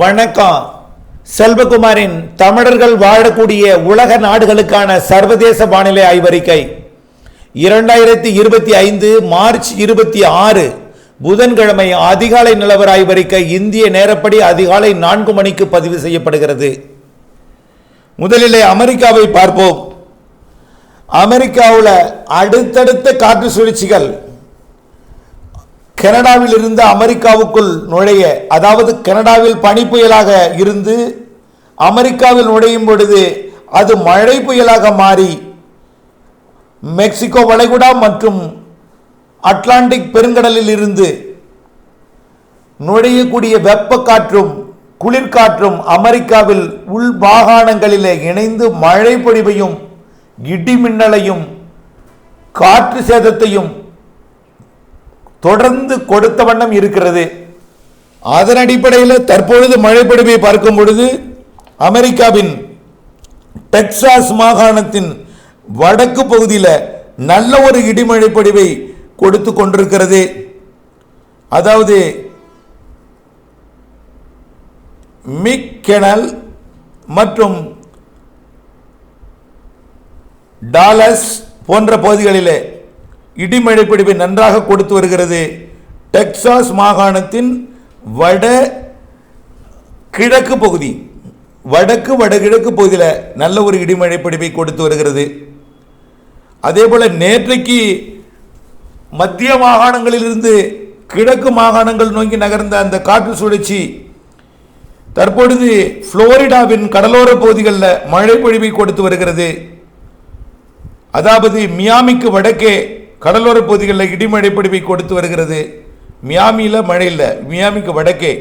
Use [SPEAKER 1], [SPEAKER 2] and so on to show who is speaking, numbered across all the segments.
[SPEAKER 1] வணக்கம். செல்வகுமாரின் தமிழர்கள் வாழக்கூடிய உலக நாடுகளுக்கான சர்வதேச வானிலை ஆய்வறிக்கை. இரண்டாயிரத்தி இருபத்தி ஐந்து மார்ச் இருபத்தி ஆறு புதன்கிழமை அதிகாலை நிலவர ஆய்வறிக்கை இந்திய நேரப்படி அதிகாலை நான்கு மணிக்கு பதிவு செய்யப்படுகிறது. முதலிலே அமெரிக்காவை பார்ப்போம். அமெரிக்காவில் அடுத்தடுத்த காற்று சுழற்சிகள் கனடாவில் இருந்து அமெரிக்காவுக்குள் நுழைய அதாவது கனடாவில் பனி புயலாக இருந்து அமெரிக்காவில் நுழையும் பொழுது அது மழை புயலாக மாறி மெக்சிகோ வளைகுடா மற்றும் அட்லாண்டிக் பெருங்கடலில் இருந்து நுழையக்கூடிய வெப்ப காற்றும் குளிர்காற்றும் அமெரிக்காவில் உள் மாகாணங்களிலே இணைந்து மழை பொழிவையும் இடி மின்னலையும் காற்று சேதத்தையும் தொடர்ந்து கொடுத்த வண்ணம் இருக்கிறது. அதன் அடிப்படையில் தற்பொழுது மழைப்பொழிவை பார்க்கும் பொழுது அமெரிக்காவின் டெக்சாஸ் மாகாணத்தின் வடக்கு பகுதியில் நல்ல ஒரு இடிமழை கொடுத்து கொண்டிருக்கிறது. அதாவது மிக் கெனல் மற்றும் டாலஸ் போன்ற பகுதிகளிலே இடிமழை பிடிப்பை நன்றாக கொடுத்து வருகிறது. டெக்சாஸ் மாகாணத்தின் வட கிழக்கு பகுதி வடக்கு வடகிழக்கு பகுதியில் நல்ல ஒரு இடிமழை பிடிப்பை கொடுத்து வருகிறது. அதே போல் நேற்றைக்கு மத்திய மாகாணங்களிலிருந்து கிழக்கு மாகாணங்கள் நோக்கி நகர்ந்த அந்த காற்று சுழற்சி தற்பொழுது புளோரிடாவின் கடலோர பகுதிகளில் மழை பொழிவை கொடுத்து வருகிறது. அதாவது மியாமிக்கு வடக்கே கடலோர பகுதிகளில் இடிமழை பிடிப்பை கொடுத்து வருகிறது. மியாமியில் மழை இல்லை. மியாமிக்கு வடக்கே.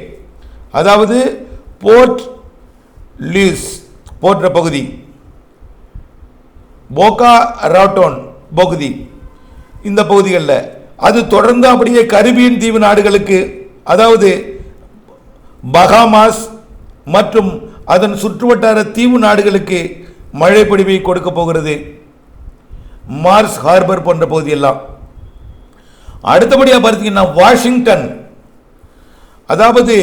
[SPEAKER 1] அதாவது போர்ட் லீஸ் போன்ற பகுதி. போகா ராட்டோன் பகுதி. இந்த பகுதிகளில். அது தொடர்ந்து அப்படியே கரிபியன் தீவு நாடுகளுக்கு அதாவது பகாமாஸ் மற்றும் அதன் சுற்றுவட்டார தீவு நாடுகளுக்கு மழை பொழிவை கொடுக்க போகிறது. மார்ஸ் ஹார்பர் போன்ற பகுதியெல்லாம். அடுத்தபடியாக பார்த்தீங்கன்னா வாஷிங்டன் அதாவது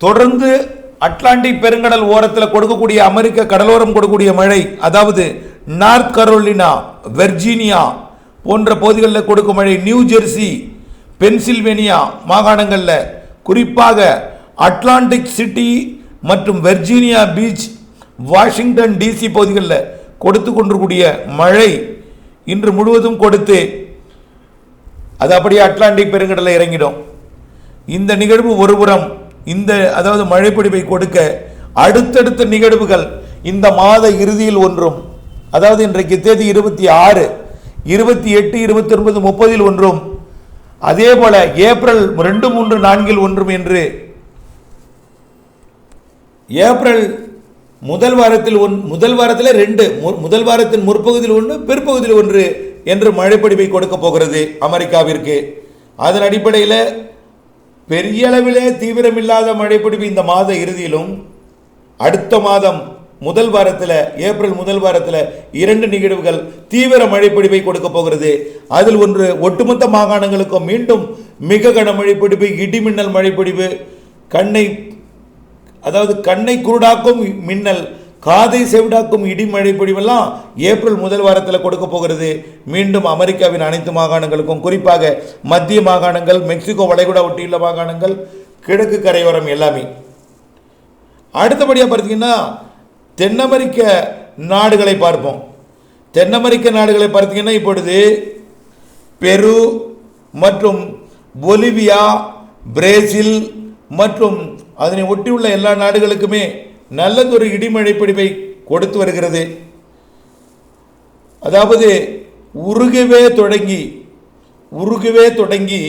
[SPEAKER 1] தொடர்ந்து அட்லாண்டிக் பெருங்கடல் ஓரத்தில் கொடுக்கக்கூடிய அமெரிக்க கடலோரம் கொடுக்கக்கூடிய மழை அதாவது நார்த் கரோலினா வெர்ஜீனியா போன்ற பகுதிகளில் கொடுக்கும் மழை நியூ ஜெர்சி பென்சில்வேனியா மாகாணங்களில். குறிப்பாக அட்லாண்டிக் சிட்டி மற்றும் வெர்ஜீனியா பீச் வாஷிங்டன் டிசி பகுதிகளில் கொடுத்து கொண்டிருக்கூடிய மழை. இன்று முழுவதும் கொடுத்து அது அப்படியே அட்லாண்டிக் பெருங்கடலில் இறங்கிடும். இந்த நிகழ்வு ஒருபுறம் இந்த அதாவது மழைப்பிடிப்பை கொடுக்க அடுத்தடுத்த நிகழ்வுகள் இந்த மாத இறுதியில் ஒன்றும் அதாவது இன்றைக்கு தேதி இருபத்தி ஆறு இருபத்தி எட்டு இருபத்தி ஒன்பது முப்பதில் ஒன்றும். அதே போல ஏப்ரல் ரெண்டு மூன்று நான்கில் ஒன்றும் என்று ஏப்ரல் முதல் வாரத்தில் ஒன் முதல் வாரத்தில் ரெண்டு மு- முதல் வாரத்தின் முற்பகுதியில் ஒன்று பிற்பகுதியில் ஒன்று என்று மழைப்படிவை கொடுக்க போகிறது அமெரிக்காவிற்கு. அதன் அடிப்படையில் பெரிய அளவிலே தீவிரமில்லாத மழைப்பிடிப்பு இந்த மாத இறுதியிலும் அடுத்த மாதம் முதல் வாரத்தில் ஏப்ரல் முதல் வாரத்தில் இரண்டு நிகழ்வுகள் தீவிர மழைப்பிடிப்பை கொடுக்க போகிறது. அதில் ஒன்று ஒட்டுமொத்த மாகாணங்களுக்கும் மீண்டும் மிக கன மழைப்பிடிப்பு இடிமின்னல் மழைப்பிடிப்பு கண்ணை அதாவது கண்ணை குருடாக்கும் மின்னல் காதை செவிடாக்கும் இடிமழை பொழிவெல்லாம் ஏப்ரல் முதல் வாரத்தில் கொடுக்க போகிறது. மீண்டும் அமெரிக்காவின் அனைத்து மாகாணங்களுக்கும் குறிப்பாக மத்திய மாகாணங்கள் மெக்சிகோ வளைகுடா ஒட்டியுள்ள மாகாணங்கள் கிழக்கு கரையோரம் எல்லாமே. அடுத்தபடியாக பார்த்தீங்கன்னா தென் அமெரிக்க நாடுகளை பார்ப்போம். தென் அமெரிக்க நாடுகளை பார்த்தீங்கன்னா இப்பொழுது பெரு மற்றும் பொலிவியா பிரேசில் மற்றும் அதனை ஒட்டியுள்ள எல்லா நாடுகளுக்குமே நல்லதொரு இடிமழை பிடிப்பை கொடுத்து வருகிறது. அதாவது உருகவே தொடங்கி உருகவே தொடங்கி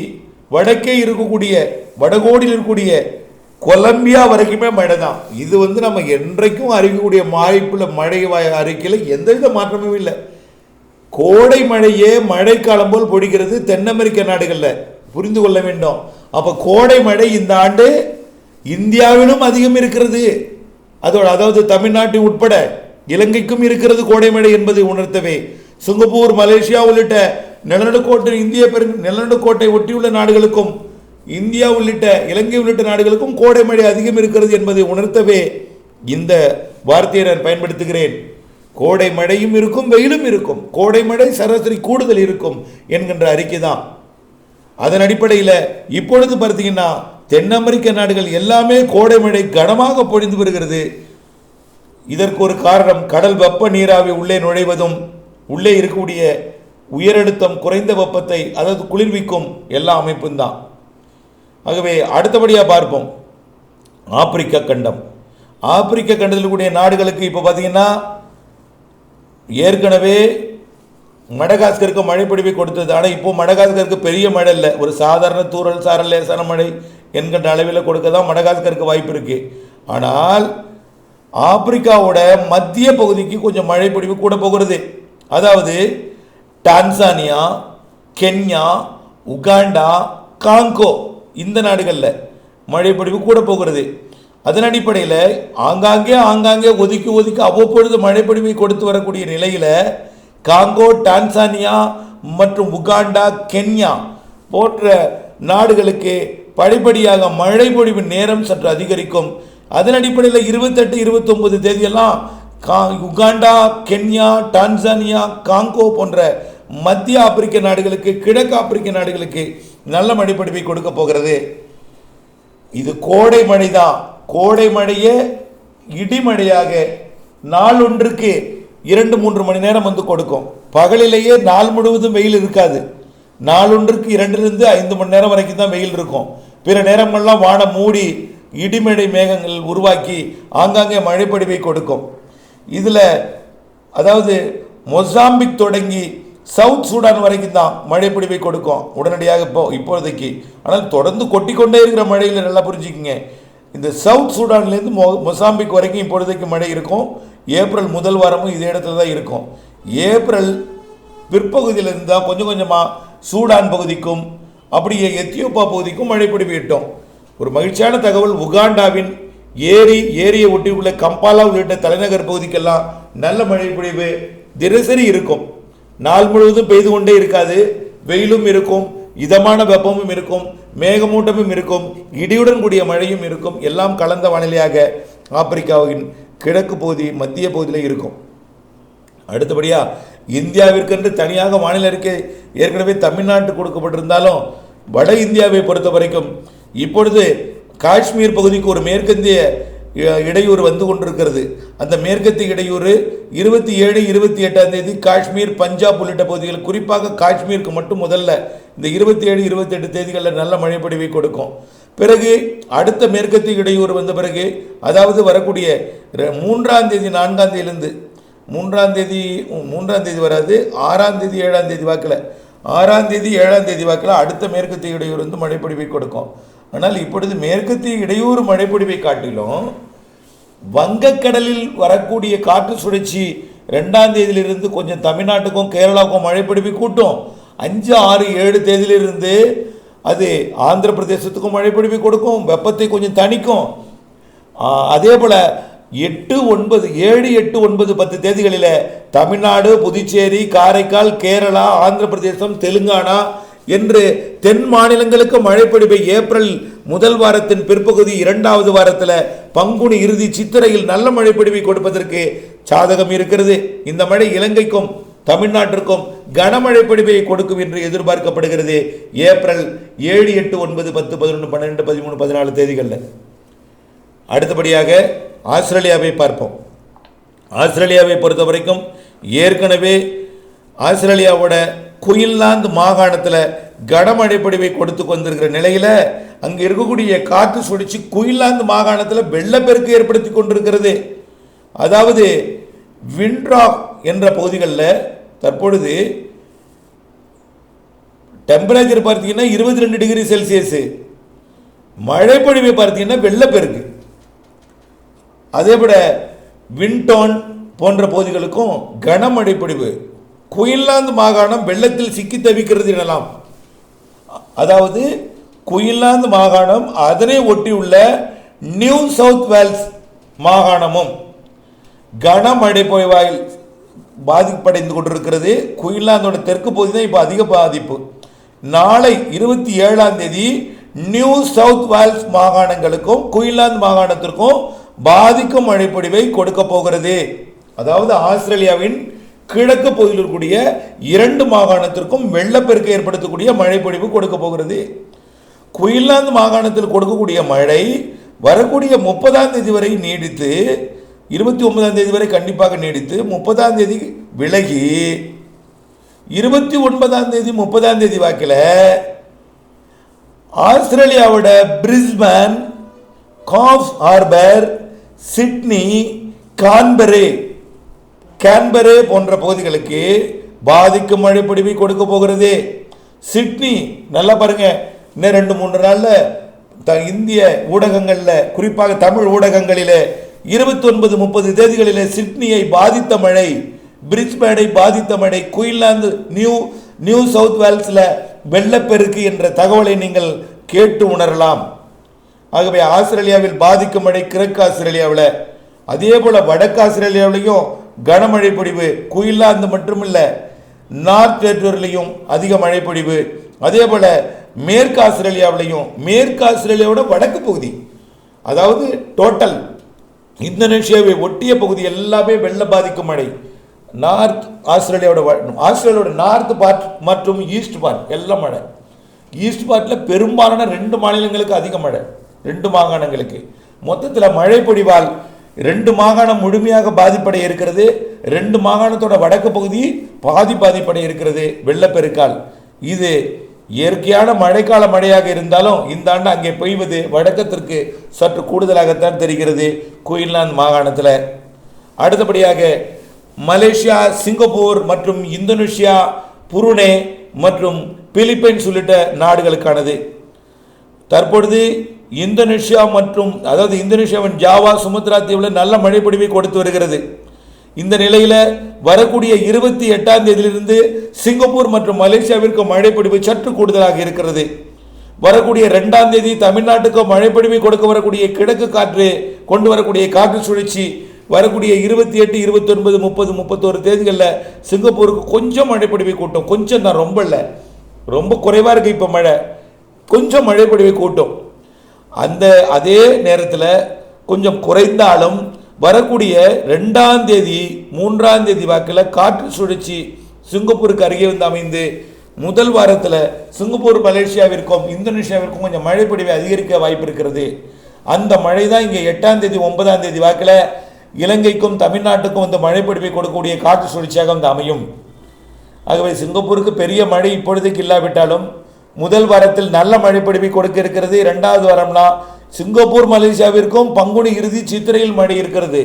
[SPEAKER 1] வடக்கே இருக்கக்கூடிய வடகோடியில் இருக்கக்கூடிய கொலம்பியா வரைக்குமே மழை தான் இது வந்து நம்ம என்றைக்கும் அறிவிக்கக்கூடிய வாய்ப்புள்ள மழை வாய் அறிக்கையில் எந்தவித மாற்றமும் இல்லை. கோடை மழையே மழைக்காலம் போல் பொடிக்கிறது தென் அமெரிக்க நாடுகளில். புரிந்து கொள்ள வேண்டும். அப்போ கோடை மழை இந்த ஆண்டு இந்தியாவிலும் அதிகம் இருக்கிறது. அதோடு அதாவது தமிழ்நாட்டை உட்பட இலங்கைக்கும் இருக்கிறது கோடைமடை என்பதை உணர்த்தவே சிங்கப்பூர் மலேசியா உள்ளிட்ட நிலநடுக்கோட்டை இந்திய பெரு நிலநடுக்கோட்டை ஒட்டியுள்ள நாடுகளுக்கும் இந்தியா உள்ளிட்ட இலங்கை உள்ளிட்ட நாடுகளுக்கும் கோடைமழை அதிகம் இருக்கிறது என்பதை உணர்த்தவே இந்த வார்த்தையை நான் பயன்படுத்துகிறேன். கோடை மழையும் இருக்கும் வெயிலும் இருக்கும். கோடை மழை சராசரி கூடுதல் இருக்கும் என்கின்ற அறிக்கை தான். அதன் அடிப்படையில் இப்பொழுது பார்த்தீங்கன்னா தென் அமெரிக்க நாடுகள் எல்லாமே கோடை மழை கனமாக பொழிந்து வருகிறது. இதற்கு ஒரு காரணம் கடல் வெப்ப நீராவி உள்ளே நுழைவதும் உள்ளே இருக்கக்கூடிய உயரழுத்தம் குறைந்த வெப்பத்தை அதாவது குளிர்விக்கும் எல்லா அமைப்பும் தான். ஆகவே அடுத்தபடியாக பார்ப்போம். ஆப்பிரிக்க கண்டம். ஆப்பிரிக்க கண்டத்தில் கூடிய நாடுகளுக்கு இப்போ பார்த்தீங்கன்னா ஏற்கனவே மடகாஸ்கருக்கு மழைப்பிடிப்பை கொடுத்தது. ஆனால் இப்போது மடகாஸ்கருக்கு பெரிய மழை இல்லை. ஒரு சாதாரண தூரல் சாரல் லேசான மழை என்கின்ற அளவில் கொடுக்க தான் மடகாஸ்கருக்கு வாய்ப்பு இருக்குது ஆனால் ஆப்பிரிக்காவோட மத்திய பகுதிக்கு கொஞ்சம் மழை பிடிப்பு கூட போகிறது. அதாவது டான்சானியா கென்யா உகாண்டா காங்கோ இந்த நாடுகளில் மழை பொழிவு கூட போகிறது. அதன் அடிப்படையில் ஆங்காங்கே ஆங்காங்கே ஒதுக்கி ஒதுக்கி அவ்வப்பொழுது மழைப்பொழிவை கொடுத்து வரக்கூடிய நிலையில் காங்கோ டான்சானியா மற்றும் உகாண்டா கென்யா போன்ற நாடுகளுக்கு படிப்படியாக மழை பொழிவு நேரம் சற்று அதிகரிக்கும். அதன் அடிப்படையில் இருபத்தெட்டு இருபத்தொன்பது தேதியெல்லாம் கா உகாண்டா கென்யா டான்சானியா காங்கோ போன்ற மத்திய ஆப்பிரிக்க நாடுகளுக்கு கிழக்கு ஆப்பிரிக்க நாடுகளுக்கு நல்ல மழைப்படிப்பை கொடுக்க போகிறது. இது கோடை மழை தான். கோடை மழையே இடிமழையாக நாளொன்றுக்கு இரண்டு மூன்று மணி நேரம் வந்து கொடுக்கும். பகலிலேயே நாள் முழுவதும் வெயில் இருக்காது. நாளொன்றுக்கு இரண்டிலிருந்து ஐந்து மணி நேரம் வரைக்கும் தான் வெயில் இருக்கும். பிற நேரங்கள்லாம் வானம் மூடி இடிமேடை மேகங்கள் உருவாக்கி ஆங்காங்கே மழைப்படிவை கொடுக்கும். இதில் அதாவது மொசாம்பிக் தொடங்கி சவுத் சூடான் வரைக்கும் தான் மழைப்பிடிவை கொடுக்கும். உடனடியாக இப்போ இப்போதைக்கு. ஆனால் தொடர்ந்து கொட்டிக்கொண்டே இருக்கிற மழையில் நல்லா புரிஞ்சுக்கிங்க. இந்த சவுத் சூடான்லேருந்து மொ மொசாம்பிக் வரைக்கும் இப்பொழுதைக்கு மழை இருக்கும். ஏப்ரல் முதல் வாரமும் இதே இடத்துல தான் இருக்கும். ஏப்ரல் பிற்பகுதியிலேருந்து தான் கொஞ்சம் கொஞ்சமாக சூடான் பகுதிக்கும் அப்படியே எத்தியோப்பா பகுதிக்கும் மழை பொழிவு ஒரு மகிழ்ச்சியான தகவல் உகாண்டாவின் ஏரி ஏரியை ஒட்டி உள்ள கம்பாலா உள்ளிட்ட தலைநகர் பகுதிக்கெல்லாம் நல்ல மழை பொழிவு தினசரி இருக்கும். நாள் முழுவதும் பெய்து கொண்டே இருக்காது. வெயிலும் இருக்கும் இதமான வெப்பமும் இருக்கும் மேகமூட்டமும் இருக்கும் இடியுடன் கூடிய மழையும் இருக்கும். எல்லாம் கலந்த வானிலையாக ஆப்பிரிக்காவின் கிழக்கு பகுதி மத்திய பகுதியில் இருக்கும். அடுத்தபடியாக இந்தியாவிற்கென்று தனியாக மாநில அறிக்கை ஏற்கனவே தமிழ்நாட்டு கொடுக்கப்பட்டிருந்தாலும் வட இந்தியாவை பொறுத்த வரைக்கும் இப்பொழுது காஷ்மீர் பகுதிக்கு ஒரு மேற்கத்திய இடையூறு வந்து கொண்டிருக்கிறது. அந்த மேற்கத்திய இடையூறு இருபத்தி ஏழு இருபத்தி எட்டாம் தேதி காஷ்மீர் பஞ்சாப் உள்ளிட்ட பகுதிகள் குறிப்பாக காஷ்மீருக்கு மட்டும் முதல்ல இந்த இருபத்தி ஏழு இருபத்தி எட்டு தேதிகளில் நல்ல மழை கொடுக்கும். பிறகு அடுத்த மேற்கத்திய இடையூறு வந்த பிறகு அதாவது வரக்கூடிய ரெ- மூன்றாம் தேதி நான்காம் தேதியிலிருந்து மூன்றாம் தேதி மூன்றாம் தேதி வராது ஆறாம் தேதி ஏழாம் தேதி வாக்கில். ஆறாம் தேதி ஏழாம் தேதி வாக்கில் அடுத்த மேற்கத்திய இடையூறு வந்து மழைப்பொழிவை கொடுக்கும். ஆனால் இப்பொழுது மேற்கத்திய இடையூறு மழைப்பொழிவை காட்டிலும் வங்கக்கடலில் வரக்கூடிய காற்று சுழற்சி ரெண்டாம் தேதியிலிருந்து கொஞ்சம் தமிழ்நாட்டுக்கும் கேரளாவுக்கும் மழைப்பொழிவை கூட்டும். அஞ்சு ஆறு ஏழு தேதியிலிருந்து அது ஆந்திர பிரதேசத்துக்கும் மழைப்பொழிவை கொடுக்கும் வெப்பத்தை கொஞ்சம் தணிக்கும். அதே போல் எட்டு ஒன்பது ஏழு எட்டு ஒன்பது பத்து தேதிகளில் தமிழ்நாடு புதுச்சேரி காரைக்கால் கேரளா ஆந்திர பிரதேசம் தெலுங்கானா என்று தென் மாநிலங்களுக்கு மழைப்பொழிவை ஏப்ரல் முதல் வாரத்தின் பிற்பகுதி இரண்டாவது வாரத்தில் பங்குனி இறுதி சித்திரையில் நல்ல மழைப்பொழிவை கொடுப்பதற்கு சாதகம் இருக்கிறது. இந்த மழை இலங்கைக்கும் தமிழ்நாட்டிற்கும் கனமழை பொழிவை கொடுக்கும் என்று எதிர்பார்க்கப்படுகிறது ஏப்ரல் ஏழு எட்டு ஒன்பது பத்து பதினொன்று பன்னெண்டு பதிமூணு பதினாலு தேதிகளில். அடுத்தபடியாக ஆஸ்திரேலியாவை பார்ப்போம். ஆஸ்திரேலியாவை பொறுத்த வரைக்கும் ஏற்கனவே ஆஸ்திரேலியாவோட குயின்லாந்து மாகாணத்தில் கனமழை பொழிவை கொடுத்து கொண்டிருக்கிற நிலையில் அங்கே இருக்கக்கூடிய காற்று சுழற்சி குயின்லாந்து மாகாணத்தில் வெள்ளப்பெருக்கு ஏற்படுத்தி கொண்டிருக்கிறது. அதாவது விண்ட்ராக் என்ற பகுதிகளில் தற்பொழுது டெம்பரேச்சர் பார்த்தீங்கன்னா இருபத்தி ரெண்டு டிகிரி செல்சியஸு மழைப்பொழிவை பார்த்தீங்கன்னா வெள்ளப்பெருக்கு. அதே போல வின்டோன் போன்ற பகுதிகளுக்கும் கனமழை பொழிவு குயின்லாந்து மாகாணம் வெள்ளத்தில் சிக்கி தவிக்கிறது எனலாம். அதாவது குயின்லாந்து மாகாணம் அதனை ஒட்டியுள்ள நியூ சவுத் வேல்ஸ் மாகாணமும் கனமழை பொழிவால் பாதிப்படைந்து கொண்டிருக்கிறது. குயின்லாந்தோட தெற்கு பகுதி தான் இப்போ அதிக பாதிப்பு. நாளை இருபத்தி ஏழாம் தேதி நியூ சவுத் வேல்ஸ் மாகாணங்களுக்கும் குயின்லாந்து மாகாணத்திற்கும் பாதிக்கும் மழைப்பொழிவை கொடுக்க போகிறது. அதாவது ஆஸ்திரேலியாவின் கிழக்கு பகுதியில் இருக்கக்கூடிய இரண்டு மாகாணத்திற்கும் வெள்ளப்பெருக்கு ஏற்படுத்தக்கூடிய மழைப்பொழிவு கொடுக்க போகிறது. குயின்லாந்து மாகாணத்தில் கொடுக்கக்கூடிய மழை வரக்கூடிய முப்பதாம் தேதி வரை நீடித்து இருபத்தி ஒன்பதாம் தேதி வரை கண்டிப்பாக நீடித்து முப்பதாம் தேதி விலகி இருபத்தி ஒன்பதாம் தேதி முப்பதாம் தேதி வாக்கில் ஆஸ்திரேலியாவோட Brisbane Coffs Harbour Sydney Canberra. Canberra போன்ற பகுதிகளுக்கு பாதிக்கும் மழைப்பொழிவை கொடுக்க போகிறது. சிட்னி நல்லா பாருங்க. இன்னும் ரெண்டு மூன்று நாளில் த இந்திய ஊடகங்களில் குறிப்பாக தமிழ் ஊடகங்களில் இருபத்தி ஒன்பது முப்பது தேதிகளில் சிட்னியை பாதித்த மழை பிரிஸ்பேனை பாதித்த மழை குயின்லாந்து நியூ நியூ சவுத் வேல்ஸில் வெள்ளப்பெருக்கு என்ற தகவலை நீங்கள் கேட்டு உணரலாம். ஆகவே ஆஸ்திரேலியாவில் பாதிக்கும் மழை கிழக்கு ஆஸ்திரேலியாவில். அதே போல் வடக்கு ஆஸ்திரேலியாவிலையும் கனமழை பொழிவு மட்டும் இல்லை நார்த் டெரிட்டரிலையும் அதிக மழை பொழிவு அதே போல் மேற்கு ஆஸ்திரேலியாவிலையும் மேற்கு ஆஸ்திரேலியாவோட வடக்கு பகுதி அதாவது டோட்டல் இந்தோனேஷியாவை ஒட்டிய பகுதி எல்லாமே வெள்ள பாதிக்கும் மழை. நார்த் ஆஸ்திரேலியாவோட வ- ஆஸ்திரேலியாவோட நார்த் பார்ட் மற்றும் ஈஸ்ட் பார்ட் எல்லாம் மழை. ஈஸ்ட் பார்ட்டில் பெரும்பாலான ரெண்டு மாநிலங்களுக்கு அதிக மழை. ரெண்டு மாகாணங்களுக்கு. மொத்தத்தில் மழை பொழிவால் ரெண்டு மாகாணம் முழுமையாக பாதிப்படைய இருக்கிறது. ரெண்டு மாகாணத்தோட வடக்கு பகுதி பாதி பாதிப்படைய இருக்கிறது. வெள்ளப்பெருக்கால். இது இயற்கையான மழைக்கால மழையாக இருந்தாலும் இந்த ஆண்டு அங்கே பெய்வது வடக்கத்திற்கு சற்று கூடுதலாகத்தான் தெரிகிறது குயின்லாந்து மாகாணத்தில். அடுத்தபடியாக மலேசியா சிங்கப்பூர் மற்றும் இந்தோனேஷியா புருனே மற்றும் பிலிப்பைன்ஸ் உள்ளிட்ட நாடுகளுக்கானது. தற்பொழுது இந்தோனேஷியா மற்றும் அதாவது இந்தோனேஷியாவின் ஜாவா சுமத்ரா தீவில் நல்ல மழைப்பொழிவை கொடுத்து வருகிறது. இந்த நிலையில் வரக்கூடிய இருபத்தி எட்டாம் தேதியிலிருந்து சிங்கப்பூர் மற்றும் மலேசியாவிற்கு மழைப்பொழிவு சற்று கூடுதலாக இருக்கிறது. வரக்கூடிய ரெண்டாம் தேதி தமிழ்நாட்டுக்கு மழைப்பொழிவை கொடுக்க வரக்கூடிய கிழக்கு காற்று கொண்டு வரக்கூடிய காற்று சுழற்சி வரக்கூடிய இருபத்தி எட்டு இருபத்தி ஒன்பது முப்பது முப்பத்தோரு தேதிகளில் சிங்கப்பூருக்கு கொஞ்சம் மழைப்பொழிவை கூட்டும் கொஞ்சம் தான் ரொம்ப இல்லை. ரொம்ப குறைவாக இருக்குது இப்போ மழை. கொஞ்சம் மழைப்பொழிவை கூட்டும். அந்த அதே நேரத்தில் கொஞ்சம் குறைந்தாலும் வரக்கூடிய ரெண்டாம் தேதி மூன்றாம் தேதி வாக்கில் காற்று சுழற்சி சிங்கப்பூருக்கு அருகே வந்து அமைந்து முதல் வாரத்தில் சிங்கப்பூர் மலேசியாவிற்கும் இந்தோனேஷியாவிற்கும் கொஞ்சம் மழைப்பொழிவை அதிகரிக்க வாய்ப்பு இருக்கிறது. அந்த மழை தான் இங்கே எட்டாம் தேதி ஒன்பதாம் தேதி வாக்கில் இலங்கைக்கும் தமிழ்நாட்டுக்கும் வந்து மழைப்பொழிவை கொடுக்கக்கூடிய காற்று சுழற்சியாக வந்து அமையும். ஆகவே சிங்கப்பூருக்கு பெரிய மழை இப்பொழுதுக்கு இல்லாவிட்டாலும் முதல் வாரத்தில் நல்ல மழைப்பொழிவை கொடுக்க இருக்கிறது. இரண்டாவது வாரம்னா சிங்கப்பூர் மலேசியாவிற்கும் பங்குனி இறுதி சித்திரையில் மழை இருக்கிறது.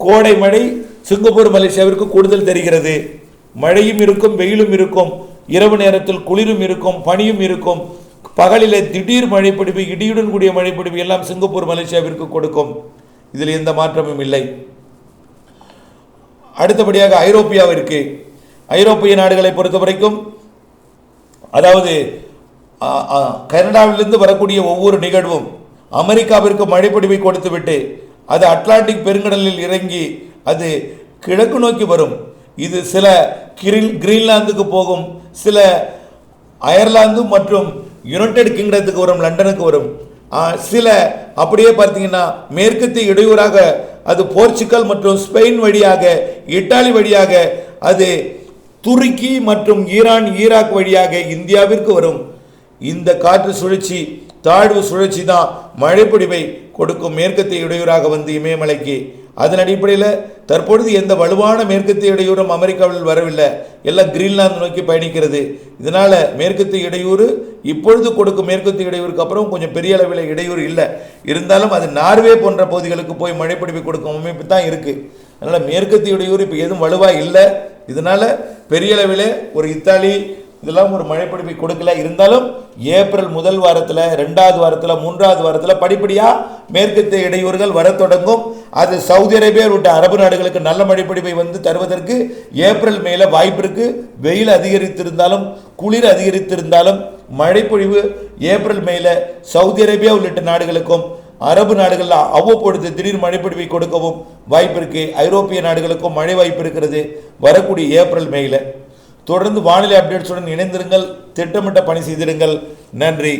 [SPEAKER 1] கோடை மழை சிங்கப்பூர் மலேசியாவிற்கு கூடுதல் தெரிகிறது. மழையும் இருக்கும் வெயிலும் இருக்கும் இரவு நேரத்தில் குளிரும் இருக்கும் பனியும் இருக்கும். பகலிலே திடீர் மழைப்பிடிப்பு இடியுடன் கூடிய மழைப்பிடிப்பு எல்லாம் சிங்கப்பூர் மலேசியாவிற்கு கொடுக்கும். இதில் எந்த மாற்றமும் இல்லை. அடுத்தபடியாக ஐரோப்பியாவிற்கு. ஐரோப்பிய நாடுகளை பொறுத்த வரைக்கும் அதாவது கனடாவிலிருந்து வரக்கூடிய ஒவ்வொரு நிகழ்வும் அமெரிக்காவிற்கு மழைப்பொழிவை கொடுத்துவிட்டு அது அட்லாண்டிக் பெருங்கடலில் இறங்கி அது கிழக்கு நோக்கி வரும். இது சில கிரில் கிரீன்லாந்துக்கு போகும். சில அயர்லாந்து மற்றும் யுனைடெட் கிங்டத்துக்கு வரும் லண்டனுக்கு வரும். சில அப்படியே பார்த்தீங்கன்னா மேற்கத்திய இடையூறாக அது போர்ச்சுகல் மற்றும் ஸ்பெயின் வழியாக இட்டாலி வழியாக அது துருக்கி மற்றும் ஈரான் ஈராக் வழியாக இந்தியாவிற்கு வரும். இந்த காற்று சுழற்சி தாழ்வு சுழற்சி தான் மழைப்பொடிவை கொடுக்கும் மேற்கத்திய இடையூறாக வந்து இமயமலைக்கு. அதன் அடிப்படையில் தற்பொழுது எந்த வலுவான மேற்கத்திய இடையூறும் அமெரிக்காவில் வரவில்லை. எல்லாம் கிரீன்லாந்து நோக்கி பயணிக்கிறது. இதனால் மேற்கத்திய இடையூறு இப்பொழுது கொடுக்கும் மேற்கத்திய இடையூறுக்கு அப்புறம் கொஞ்சம் பெரிய அளவில் இடையூறு இல்லை. இருந்தாலும் அது நார்வே போன்ற பகுதிகளுக்கு போய் மழைப்பொழிவை கொடுக்கும் அமைப்பு தான் இருக்குது அதனால் மேற்கத்திய இடையூறு இப்போ எதுவும் வலுவாக இல்லை. இதனால் பெரிய அளவில் ஒரு இத்தாலி இதெல்லாம் ஒரு மழைப்பொழிவை கொடுக்கல. இருந்தாலும் ஏப்ரல் முதல் வாரத்தில் ரெண்டாவது வாரத்தில் மூன்றாவது வாரத்தில் படிப்படியாக மேற்கத்திய இடையூறுகள் வரத் தொடங்கும். அது சவுதி அரேபியா உள்ளிட்ட அரபு நாடுகளுக்கு நல்ல மழைப்பிடிப்பை வந்து தருவதற்கு ஏப்ரல் மேல வாய்ப்பு இருக்குது வெயில் அதிகரித்திருந்தாலும் குளிர் அதிகரித்திருந்தாலும் மழைப்பொழிவு ஏப்ரல் மேல சவுதி அரேபியா உள்ளிட்ட நாடுகளுக்கும் அரபு நாடுகளில் அவ்வப்பொழுது திடீர் மழைப்பிடிப்பை கொடுக்கவும் வாய்ப்பு இருக்குது ஐரோப்பிய நாடுகளுக்கும் மழை வாய்ப்பு இருக்கிறது. வரக்கூடிய ஏப்ரல் மேல. தொடர்ந்து வானிலை அப்டேட்ஸுடன் இணைந்திருங்கள். திட்டமிட்ட பணி செய்திடுங்கள். நன்றி.